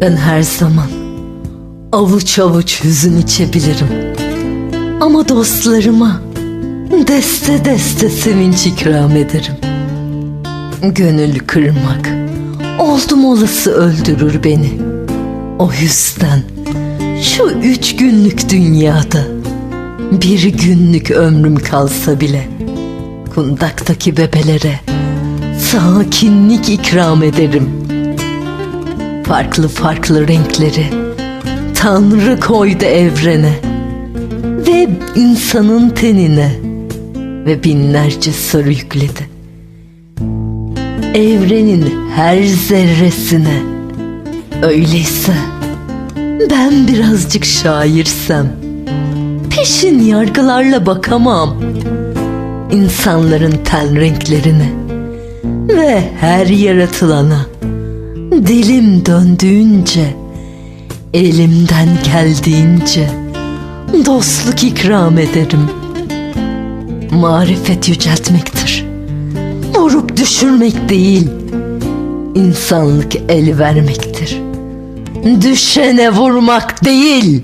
Ben her zaman avuç avuç hüzün içebilirim. Ama dostlarıma deste deste sevinç ikram ederim. Gönül kırmak oldum olası öldürür beni. O yüzden şu üç günlük dünyada bir günlük ömrüm kalsa bile kundaktaki bebelere sakinlik ikram ederim. Farklı farklı renkleri Tanrı koydu evrene ve insanın tenine ve binlerce soru yükledi. Evrenin her zerresine. Öyleyse ben birazcık şairsem peşin yargılarla bakamam insanların ten renklerine ve her yaratılana dilim döndüğünce elimden geldiğince dostluk ikram ederim. Marifet yüceltmektir. Vurup düşürmek değil, insanlık el vermektir. Düşene vurmak değil,